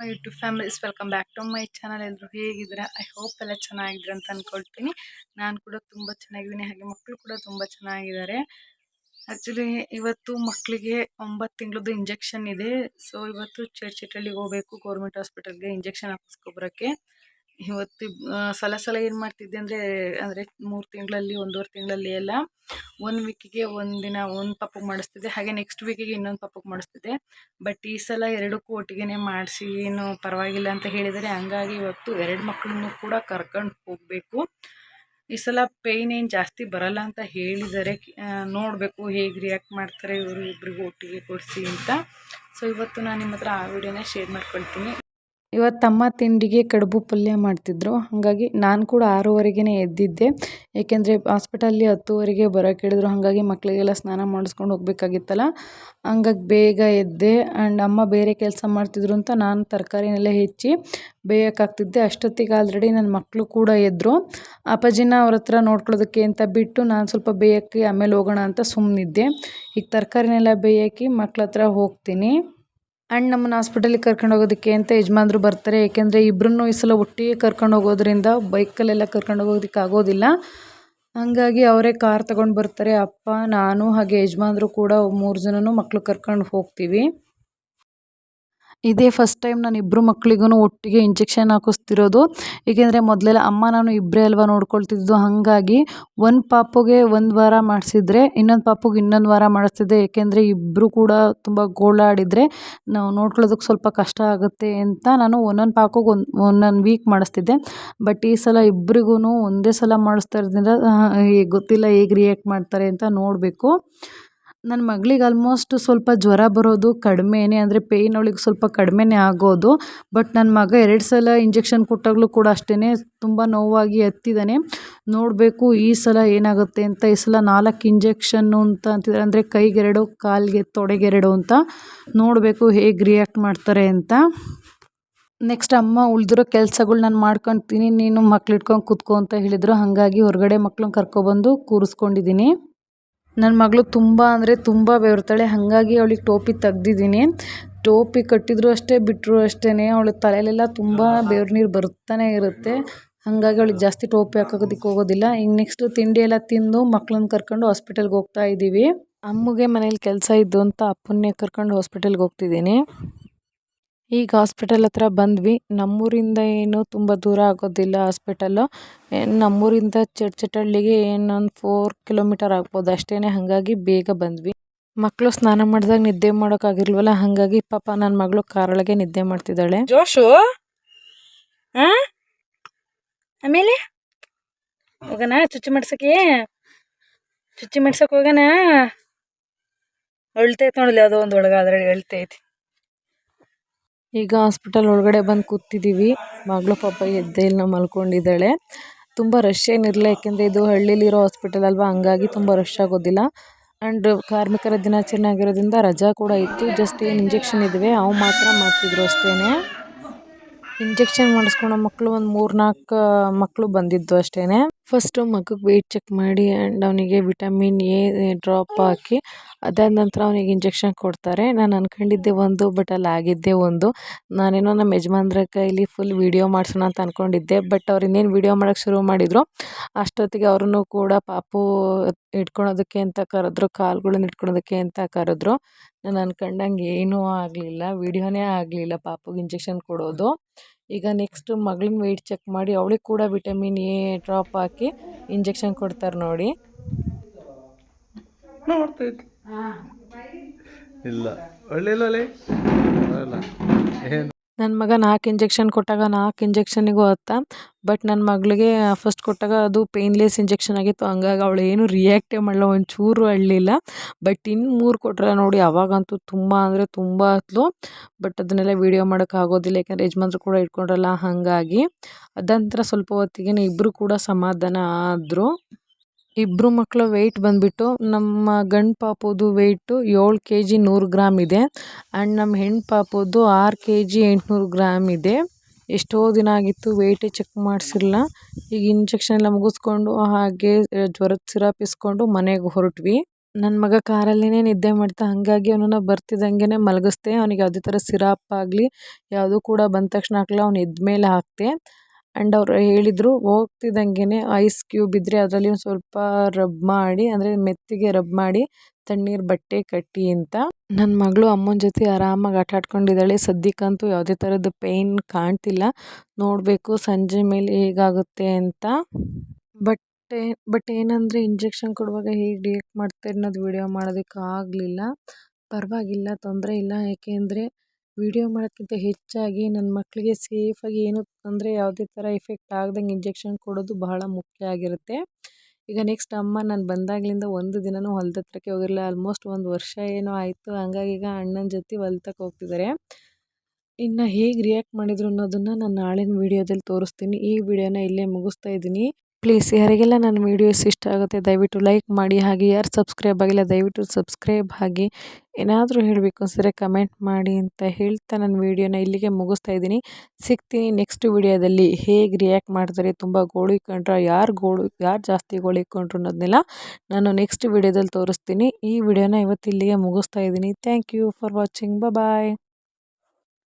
My YouTube families, welcome back to my channel. ಎಲ್ಲರೂ ಹೇಗಿದ್ದೀರಾ? I hope ಎಲ್ಲ ಚೆನ್ನಾಗಿದ್ದೀರಾ ಅಂತ ಅಂದ್ಕೊಳ್ತೀನಿ ನಾನು ಕೂಡ ತುಂಬ ಚೆನ್ನಾಗಿದ್ದೀನಿ. ಹಾಗೆ ಮಕ್ಕಳು ಕೂಡ ತುಂಬ ಚೆನ್ನಾಗಿದ್ದಾರೆ. ಆ್ಯಕ್ಚುಲಿ ಇವತ್ತು ಮಕ್ಕಳಿಗೆ ಒಂಬತ್ತು ತಿಂಗಳದ್ದು ಇಂಜೆಕ್ಷನ್ ಇದೆ. ಸೊ ಇವತ್ತು ಚರ್ಚಿಟಳ್ಳಿಗೆ ಹೋಗಬೇಕು ಗೌರ್ಮೆಂಟ್ ಹಾಸ್ಪಿಟಲ್ಗೆ ಇಂಜೆಕ್ಷನ್ ಹಾಕಿಸ್ಕೊಬರೋಕ್ಕೆ ಇವತ್ತು ಸಲ ಸಲ ಏನು ಮಾಡ್ತಿದ್ದೆ ಅಂದರೆ ಅಂದರೆ ಮೂರು ತಿಂಗಳಲ್ಲಿ, ಒಂದೂವರೆ ತಿಂಗಳಲ್ಲಿ ಎಲ್ಲ ಒಂದು ವೀಕಿಗೆ ಒಂದಿನ ಒಂದು ಪಪ್ಪಗೆ ಮಾಡಿಸ್ತಿದ್ದೆ. ಹಾಗೆ ನೆಕ್ಸ್ಟ್ ವೀಕಿಗೆ ಇನ್ನೊಂದು ಪಪ್ಪಗೆ ಮಾಡಿಸ್ತಿದ್ದೆ. ಬಟ್ ಈ ಸಲ ಎರಡಕ್ಕೂ ಒಟ್ಟಿಗೆ ಮಾಡಿಸಿ ಏನು ಪರವಾಗಿಲ್ಲ ಅಂತ ಹೇಳಿದರೆ, ಹಂಗಾಗಿ ಇವತ್ತು ಎರಡು ಮಕ್ಕಳನ್ನು ಕೂಡ ಕರ್ಕೊಂಡು ಹೋಗಬೇಕು. ಈ ಸಲ ಪೇಯ್ನ್ ಏನು ಜಾಸ್ತಿ ಬರಲ್ಲ ಅಂತ ಹೇಳಿದ್ದಾರೆ ನೋಡಬೇಕು ಹೇಗೆ ರಿಯಾಕ್ಟ್ ಮಾಡ್ತಾರೆ ಇವರು ಇಬ್ಬರಿಗೂ ಒಟ್ಟಿಗೆ ಕೊಡಿಸಿ ಅಂತ. ಸೊ ಇವತ್ತು ನಾನು ನಿಮ್ಮ ಹತ್ರ ಆ ವಿಡಿಯೋನ ಶೇರ್ ಮಾಡ್ಕೊಳ್ತೀನಿ. ಇವತ್ತು ಅಮ್ಮ ತಿಂಡಿಗೆ ಕಡುಬು ಪಲ್ಯ ಮಾಡ್ತಿದ್ರು. ಹಾಗಾಗಿ ನಾನು ಕೂಡ ಆರೂವರೆಗೇ ಎದ್ದಿದ್ದೆ. ಏಕೆಂದರೆ ಹಾಸ್ಪಿಟಲ್ಲಿ ಹತ್ತುವರೆಗೆ ಬರೋಕೆ ಹೇಳಿದ್ರು. ಹಾಗಾಗಿ ಮಕ್ಕಳಿಗೆಲ್ಲ ಸ್ನಾನ ಮಾಡಿಸ್ಕೊಂಡು ಹೋಗ್ಬೇಕಾಗಿತ್ತಲ್ಲ. ಹಂಗಾಗಿ ಬೇಗ ಎದ್ದೆ. ಆ್ಯಂಡ್ ಅಮ್ಮ ಬೇರೆ ಕೆಲಸ ಮಾಡ್ತಿದ್ರು ಅಂತ ನಾನು ತರಕಾರಿನೆಲ್ಲ ಹೆಚ್ಚಿ ಬೇಯೋಕ್ಕಾಗ್ತಿದ್ದೆ. ಅಷ್ಟೊತ್ತಿಗೆ ಆಲ್ರೆಡಿ ನನ್ನ ಮಕ್ಕಳು ಕೂಡ ಎದ್ದರು ಅಪ್ಪಾಜಿನ ಅವ್ರ ಹತ್ರ ನೋಡ್ಕೊಳ್ಳೋದಕ್ಕೆ ಅಂತ ಬಿಟ್ಟು ನಾನು ಸ್ವಲ್ಪ ಬೇಯೋಕ್ಕೆ ಆಮೇಲೆ ಹೋಗೋಣ ಅಂತ ಸುಮ್ಮನಿದ್ದೆ ಈಗ ತರಕಾರಿನೆಲ್ಲ ಬೇಯೋಕ್ಕೆ ಮಕ್ಳ ಹತ್ರ ಹೋಗ್ತೀನಿ. ಆ್ಯಂಡ್ ನಮ್ಮನ್ನು ಹಾಸ್ಪಿಟಲಿಗೆ ಕರ್ಕೊಂಡು ಹೋಗೋದಕ್ಕೆ ಅಂತ ಯಜಮಾನ್ರು ಬರ್ತಾರೆ. ಏಕೆಂದರೆ ಇಬ್ಬರನ್ನೂ ಈ ಸಲ ಒಟ್ಟಿಗೆ ಕರ್ಕೊಂಡು ಹೋಗೋದ್ರಿಂದ ಬೈಕಲ್ಲೆಲ್ಲ ಕರ್ಕೊಂಡು ಹೋಗೋದಕ್ಕೆ ಆಗೋದಿಲ್ಲ. ಹಾಗಾಗಿ ಅವರೇ ಕಾರ್ ತಗೊಂಡು ಬರ್ತಾರೆ. ಅಪ್ಪ, ನಾನು ಹಾಗೆ ಯಜಮಾನ್ರು ಕೂಡ ಮೂರು ಜನನೂ ಮಕ್ಕಳು ಕರ್ಕೊಂಡು ಹೋಗ್ತೀವಿ. ಇದೇ ಫಸ್ಟ್ ಟೈಮ್ ನಾನು ಇಬ್ಬರು ಮಕ್ಕಳಿಗೂ ಒಟ್ಟಿಗೆ ಇಂಜೆಕ್ಷನ್ ಹಾಕಿಸ್ತಿರೋದು. ಏಕೆಂದರೆ ಮೊದಲೆಲ್ಲ ಅಮ್ಮ ನಾನು ಇಬ್ಬರೇ ಅಲ್ವಾ ನೋಡ್ಕೊಳ್ತಿದ್ದು. ಹಾಗಾಗಿ ಒಂದು ಪಾಪುಗೆ ಒಂದು ವಾರ ಮಾಡಿಸಿದ್ರೆ, ಇನ್ನೊಂದು ಪಾಪುಗೆ ಇನ್ನೊಂದು ವಾರ ಮಾಡಿಸ್ತಿದ್ದೆ ಏಕೆಂದರೆ ಇಬ್ಬರು ಕೂಡ ತುಂಬ ಗೋಳಾಡಿದರೆ ನಾವು ನೋಡ್ಕೊಳ್ಳೋದಕ್ಕೆ ಸ್ವಲ್ಪ ಕಷ್ಟ ಆಗುತ್ತೆ ಅಂತ ನಾನು ಒಂದೊಂದು ಪಾಪುಗೆ ಒಂದು, ಒಂದೊಂದು ವೀಕ್ ಮಾಡಿಸ್ತಿದ್ದೆ. ಬಟ್ ಈ ಸಲ ಇಬ್ಬರಿಗೂ ಒಂದೇ ಸಲ ಮಾಡಿಸ್ತಾ ಇರೋದ್ರಿಂದ ಗೊತ್ತಿಲ್ಲ ಹೇಗೆ ರಿಯಾಕ್ಟ್ ಮಾಡ್ತಾರೆ ಅಂತ ನೋಡಬೇಕು. ನನ್ನ ಮಗಳಿಗೆ ಆಲ್ಮೋಸ್ಟ್ ಸ್ವಲ್ಪ ಜ್ವರ ಬರೋದು ಕಡಿಮೆನೇ, ಅಂದರೆ ಪೇಯ್ನ್ ಅವಳಿಗೆ ಸ್ವಲ್ಪ ಕಡಿಮೆನೆ ಆಗೋದು. ಬಟ್ ನನ್ನ ಮಗ ಎರಡು ಸಲ ಇಂಜೆಕ್ಷನ್ ಕೊಟ್ಟಾಗಲೂ ಕೂಡ ಅಷ್ಟೇ ತುಂಬ ನೋವಾಗಿ ಹತ್ತಿದ್ದಾನೆ ನೋಡಬೇಕು ಈ ಸಲ ಏನಾಗುತ್ತೆ ಅಂತ, ಈ ಸಲ ನಾಲ್ಕು ಇಂಜೆಕ್ಷನ್ನು ಅಂತ ಅಂತಿದ್ದಾರೆ ಅಂದರೆ ಕೈಗೆರಡು, ಕಾಲಿಗೆ ತೊಡೆಗೆರಡು ಅಂತ. ನೋಡಬೇಕು ಹೇಗೆ ರಿಯಾಕ್ಟ್ ಮಾಡ್ತಾರೆ ಅಂತ. ನೆಕ್ಸ್ಟ್ ಅಮ್ಮ ಉಳಿದಿರೋ ಕೆಲಸಗಳು ನಾನು ಮಾಡ್ಕೊತೀನಿ, ನೀನು ಮಕ್ಳು ಇಟ್ಕೊಂಡು ಕೂತ್ಕೊ ಅಂತ ಹೇಳಿದರು. ಹಾಗಾಗಿ ಹೊರಗಡೆ ಮಕ್ಳನ್ನ ಕರ್ಕೊಬಂದು ಕೂರಿಸ್ಕೊಂಡಿದ್ದೀನಿ ನನ್ನ ಮಗಳು ತುಂಬ ಅಂದರೆ ತುಂಬ ಬೆವರ್ತಾಳೆ. ಹಾಗಾಗಿ ಅವಳಿಗೆ ಟೋಪಿ ತೆಗ್ದಿದ್ದೀನಿ. ಟೋಪಿ ಕಟ್ಟಿದ್ರು ಅಷ್ಟೇ ಬಿಟ್ಟರು ಅಷ್ಟೇ ಅವಳ ತಲೆಯಲ್ಲೆಲ್ಲ ತುಂಬ ಬೆವ್ರು ನೀರು ಬರ್ತಾನೆ ಇರುತ್ತೆ. ಹಾಗಾಗಿ ಅವಳಿಗೆ ಜಾಸ್ತಿ ಟೋಪಿ ಹಾಕೋದಕ್ಕೆ ಹೋಗೋದಿಲ್ಲ. ಈಗ ನೆಕ್ಸ್ಟು ತಿಂಡಿ ಎಲ್ಲ ತಿಂದು ಮಕ್ಳನ್ನ ಕರ್ಕೊಂಡು ಹಾಸ್ಪಿಟಲ್ಗೆ ಹೋಗ್ತಾ ಇದ್ದೀವಿ ಅಮ್ಮಗೆ ಮನೇಲಿ ಕೆಲಸ ಇದ್ದು ಅಂತ ಅಪ್ಪನ್ನೇ ಕರ್ಕೊಂಡು ಹಾಸ್ಪಿಟಲ್ಗೆ ಹೋಗ್ತಿದ್ದೀನಿ. ಈಗ ಹಾಸ್ಪಿಟಲ್ ಹತ್ರ ಬಂದ್ವಿ. ನಮ್ಮೂರಿಂದ ಏನು ತುಂಬ ದೂರ ಆಗೋದಿಲ್ಲ ಹಾಸ್ಪಿಟಲ್ಲು ನಮ್ಮೂರಿಂದ ಚಟ್ಚಟಳ್ಳಿಗೆ ಏನೊಂದು ಫೋರ್ ಕಿಲೋಮೀಟರ್ ಆಗ್ಬೋದು. ಅಷ್ಟೇ ಹಾಗಾಗಿ ಬೇಗ ಬಂದ್ವಿ. ಮಕ್ಕಳು ಸ್ನಾನ ಮಾಡಿದಾಗ ನಿದ್ದೆ ಮಾಡೋಕ್ಕಾಗಿಲ್ವಲ್ಲ ಹಾಗಾಗಿ ಪಾಪ ನನ್ನ ಮಗಳು ಕಾರೊಳಗೆ ನಿದ್ದೆ ಮಾಡ್ತಿದ್ದಾಳೆ. ಜೋಶು? ಆಮೇಲೆ? ಹೋಗೋಣ ಚುಚ್ಚಿ ಮಾಡ್ಸಕ್ಕೆ? ಚುಚ್ಚಿ ಮಾಡ್ಸಕ್ಕೆ ಹೋಗೋಣ ಅಳ್ತೈತೆ ನೋಡಲಿ ಯಾವುದೋ ಒಂದು ಒಳಗೆ ಅದ್ರಲ್ಲಿ ಅಳ್ತೈತಿ. ಈಗ ಹಾಸ್ಪಿಟಲ್ ಒಳಗಡೆ ಬಂದು ಕೂತಿದ್ದೀವಿ ಮಗಳು ಪಾಪ ಎದ್ದೇ ಇಲ್ಲ ಮಲ್ಕೊಂಡಿದ್ದಾಳೆ. ತುಂಬ ರಶ್ ಏನಿರಲಿಲ್ಲ, ಯಾಕೆಂದರೆ ಇದು ಹಳ್ಳಿಲಿರೋ ಹಾಸ್ಪಿಟಲ್ ಅಲ್ವಾ? ಹಂಗಾಗಿ ತುಂಬ ರಶ್ ಆಗೋದಿಲ್ಲ. ಆ್ಯಂಡ್ ಕಾರ್ಮಿಕರ ದಿನಾಚರಣೆ ಆಗಿರೋದ್ರಿಂದ ರಜಾ ಕೂಡ ಇತ್ತು. ಜಸ್ಟ್ ಏನು ಇಂಜೆಕ್ಷನ್ ಇದ್ದಾವೆ ಅವು ಮಾತ್ರ ಮಾಡ್ತಿದ್ರು ಅಷ್ಟೇ ಇಂಜೆಕ್ಷನ್ ಮಾಡಿಸ್ಕೊಳೋ ಮಕ್ಕಳು ಒಂದು ಮೂರು ನಾಲ್ಕು ಮಕ್ಕಳು ಬಂದಿದ್ದು ಅಷ್ಟೇ ಫಸ್ಟು ಮಗುಗೆ ವೆಯ್ಟ್ ಚೆಕ್ ಮಾಡಿ ಆ್ಯಂಡ್ ಅವನಿಗೆ ವಿಟಮಿನ್ ಎ ಡ್ರಾಪ್ ಹಾಕಿ, ಅದಾದ ನಂತರ ಅವನಿಗೆ ಇಂಜೆಕ್ಷನ್ ಕೊಡ್ತಾರೆ. ನಾನು ಅಂದ್ಕೊಂಡಿದ್ದೆ ಒಂದು ಬಟ್ ಅಲ್ಲಿ ಆಗಿದ್ದೇ ಒಂದು. ನಾನೇನೋ ನಮ್ಮ ಯಜಮಾನ್ರ ಕೈಲಿ ಫುಲ್ ವೀಡಿಯೋ ಮಾಡಿಸೋಣ ಅಂತ ಅಂದ್ಕೊಂಡಿದ್ದೆ ಬಟ್ ಅವ್ರು ಇನ್ನೇನು ವೀಡಿಯೋ ಮಾಡೋಕ್ಕೆ ಶುರು ಮಾಡಿದರು, ಅಷ್ಟೊತ್ತಿಗೆ ಅವ್ರನ್ನೂ ಕೂಡ ಪಾಪು ಇಟ್ಕೊಳೋದಕ್ಕೆ ಅಂತ ಕರೆದ್ರು ಕಾಲುಗಳನ್ನ ಇಟ್ಕೊಳೋದಕ್ಕೆ ಅಂತ ಕರೆದ್ರು. ನಾನು ಅಂದ್ಕೊಂಡಂಗೆ ಏನೂ ಆಗಲಿಲ್ಲ ವೀಡಿಯೋನೇ ಆಗಲಿಲ್ಲ ಪಾಪುಗೆ ಇಂಜೆಕ್ಷನ್ ಕೊಡೋದು. ಈಗ ನೆಕ್ಸ್ಟ್ ಮಗಳಿನ ವೆಯ್ಟ್ ಚೆಕ್ ಮಾಡಿ ಅವಳಿಗೆ ಕೂಡ ವಿಟಮಿನ್ ಎ ಡ್ರಾಪ್ ಹಾಕಿ ಇಂಜೆಕ್ಷನ್ ಕೊಡ್ತಾರೆ ನೋಡಿ. ಇಲ್ಲ. ಒಳ್ಳೆ ಏನು? ನನ್ನ ಮಗ ನಾಲ್ಕು ಇಂಜೆಕ್ಷನ್ ಕೊಟ್ಟಾಗ ನಾಲ್ಕು ಇಂಜೆಕ್ಷನಿಗೂ ಅತ್ತ. ಬಟ್ ನನ್ನ ಮಗಳಿಗೆ ಫಸ್ಟ್ ಕೊಟ್ಟಾಗ ಅದು ಪೇಯ್ನ್ಲೆಸ್ ಇಂಜೆಕ್ಷನ್ ಆಗಿತ್ತು. ಹಂಗಾಗಿ ಅವಳು ಏನು ರಿಯಾಕ್ಟೇ ಮಾಡಲ್ಲ ಒಂಚೂರು ಅಳಲಿಲ್ಲ ಬಟ್ ಇನ್ನು ಮೂರು ಕೊಟ್ಟರೆ ನೋಡಿ ಅವಾಗಂತೂ ತುಂಬ ಅಂದರೆ ತುಂಬ ಅತ್ಲು ಬಟ್ ಅದನ್ನೆಲ್ಲ ವೀಡಿಯೋ ಮಾಡೋಕೆ ಆಗೋದಿಲ್ಲ. ಯಾಕಂದರೆ ಯಜಮಾನ್ರು ಕೂಡ ಇಟ್ಕೊಂಡ್ರಲ್ಲ, ಹಾಗಾಗಿ. ಅದಂತರ ಸ್ವಲ್ಪ ಹೊತ್ತಿಗೆ ಇಬ್ಬರು ಕೂಡ ಸಮಾಧಾನ ಆದರು. ಇಬ್ಬರು ಮಕ್ಕಳ ವೆಯ್ಟ್ ಬಂದುಬಿಟ್ಟು ನಮ್ಮ ಗಂಡು ಪಾಪುದು ವೆಯ್ಟು ಏಳು ಕೆ ಜಿ ನೂರು ಗ್ರಾಮ್ ಇದೆ. ಆ್ಯಂಡ್ ನಮ್ಮ ಹೆಣ್ಣು ಪಾಪುದು ಆರು ಕೆ ಜಿ ಎಂಟುನೂರು ಗ್ರಾಮ್ ಇದೆ. ಎಷ್ಟೋ ದಿನ ಆಗಿತ್ತು ವೆಯ್ಟೇ ಚೆಕ್ ಮಾಡ್ಸಿಲ್ಲ ಈಗ ಇಂಜೆಕ್ಷನ್ ಎಲ್ಲ ಮುಗಿಸ್ಕೊಂಡು ಹಾಗೆ ಜ್ವರದ ಸಿರಪ್ ಇಸ್ಕೊಂಡು ಮನೆಗೆ ಹೊರಟ್ವಿ. ನನ್ನ ಮಗ ಕಾರಲ್ಲೇ ನಿದ್ದೆ ಮಾಡ್ತಾ, ಹಾಗಾಗಿ ಅವನನ್ನು ಬರ್ತಿದ್ದಂಗೆ ಮಲಗಿಸ್ದೆ. ಅವನಿಗೆ ಯಾವುದೇ ಥರ ಸಿರಪ್ ಆಗಲಿ, ಯಾವುದೂ ಕೂಡ ಬಂದ ತಕ್ಷಣ ಹಾಕಲ್ಲ ಅವ್ನು ಎದ್ದ ಮೇಲೆ ಹಾಕಿದೆ. ಆ್ಯಂಡ್ ಅವರು ಹೇಳಿದರು ಹೋಗ್ತಿದ್ದಂಗೆ ಐಸ್ ಕ್ಯೂಬ್ ಇದ್ದರೆ ಅದರಲ್ಲಿ ಒಂದು ಸ್ವಲ್ಪ ರಬ್ ಮಾಡಿ, ಅಂದರೆ ಮೆತ್ತಿಗೆ ರಬ್ ಮಾಡಿ ತಣ್ಣೀರು ಬಟ್ಟೆ ಕಟ್ಟಿ ಅಂತ. ನನ್ನ ಮಗಳು ಅಮ್ಮನ ಜೊತೆ ಆರಾಮಾಗಿ ಆಟ ಆಡ್ಕೊಂಡಿದ್ದಾಳೆ. ಸದ್ಯಕ್ಕಂತೂ ಯಾವುದೇ ಥರದ ಪೇಯ್ನ್ ಕಾಣ್ತಿಲ್ಲ. ನೋಡಬೇಕು ಸಂಜೆ ಮೇಲೆ ಹೇಗಾಗುತ್ತೆ ಅಂತ. ಬಟ್ ಬಟ್ ಏನಂದರೆ ಇಂಜೆಕ್ಷನ್ ಕೊಡುವಾಗ ಹೇಗೆ ರಿಯಾಕ್ಟ್ ಮಾಡ್ತಾರೆ ಅನ್ನೋದು ವಿಡಿಯೋ ಮಾಡೋದಕ್ಕೆ ಆಗಲಿಲ್ಲ. ಪರವಾಗಿಲ್ಲ, ತೊಂದರೆ ಇಲ್ಲ. ಏಕೆಂದರೆ ವಿಡಿಯೋ ಮಾಡೋಕ್ಕಿಂತ ಹೆಚ್ಚಾಗಿ ನನ್ನ ಮಕ್ಕಳಿಗೆ ಸೇಫಾಗಿ ಏನೂ ತೊಂದರೆ ಯಾವುದೇ ಥರ ಎಫೆಕ್ಟ್ ಆಗ್ದಂಗೆ ಇಂಜೆಕ್ಷನ್ ಕೊಡೋದು ಬಹಳ ಮುಖ್ಯ ಆಗಿರುತ್ತೆ. ಈಗ ನೆಕ್ಸ್ಟ್ ಅಮ್ಮ ನಾನು ಬಂದಾಗಲಿಂದ ಒಂದು ದಿನವೂ ಹೊಲ್ದ ಹತ್ರಕ್ಕೆ ಹೋಗಿರಲಿಲ್ಲ. ಆಲ್ಮೋಸ್ಟ್ ಒಂದು ವರ್ಷ ಏನೋ ಆಯಿತು. ಹಂಗಾಗಿ ಈಗ ಅಣ್ಣನ ಜೊತೆ ಹೊಲ್ತಕ್ಕೆ ಹೋಗ್ತಿದ್ದಾರೆ ಇನ್ನು ಹೇಗೆ ರಿಯಾಕ್ಟ್ ಮಾಡಿದರು ಅನ್ನೋದನ್ನು ನಾನು ನಾಳಿನ ವೀಡಿಯೋದಲ್ಲಿ ತೋರಿಸ್ತೀನಿ. ಈ ವಿಡಿಯೋನ ಇಲ್ಲೇ ಮುಗಿಸ್ತಾ ಇದ್ದೀನಿ. ಪ್ಲೀಸ್ ಯಾರಿಗೆಲ್ಲ ನನ್ನ ವೀಡಿಯೋಸ್ ಇಷ್ಟ ಆಗುತ್ತೆ, ದಯವಿಟ್ಟು ಲೈಕ್ ಮಾಡಿ, ಹಾಗೆ ಯಾರು ಸಬ್ಸ್ಕ್ರೈಬ್ ಆಗಿಲ್ಲ, ದಯವಿಟ್ಟು ಸಬ್ಸ್ಕ್ರೈಬ್ ಆಗಿ ಏನಾದರೂ ಹೇಳಬೇಕು ಅನ್ಸಿದ್ರೆ ಕಮೆಂಟ್ ಮಾಡಿ ಅಂತ ಹೇಳ್ತಾ ನನ್ನ ವೀಡಿಯೋನ ಇಲ್ಲಿಗೆ ಮುಗಿಸ್ತಾ ಇದ್ದೀನಿ. ಸಿಗ್ತೀನಿ ನೆಕ್ಸ್ಟ್ ವಿಡಿಯೋದಲ್ಲಿ ಹೇಗೆ ರಿಯಾಕ್ಟ್ ಮಾಡ್ತಾರೆ, ತುಂಬ ಗೋಳಿಕೊಂಡ್ರೆ ಯಾರು ಗೋಳು, ಯಾರು ಜಾಸ್ತಿ ಗೋಳಿಕೊಂಡ್ರು ಅನ್ನೋದನ್ನೆಲ್ಲ ನಾನು ನೆಕ್ಸ್ಟ್ ವಿಡಿಯೋದಲ್ಲಿ ತೋರಿಸ್ತೀನಿ. ಈ ವಿಡಿಯೋನ ಇವತ್ತು ಇಲ್ಲಿಗೆ ಮುಗಿಸ್ತಾ ಇದ್ದೀನಿ. Thank you for watching bye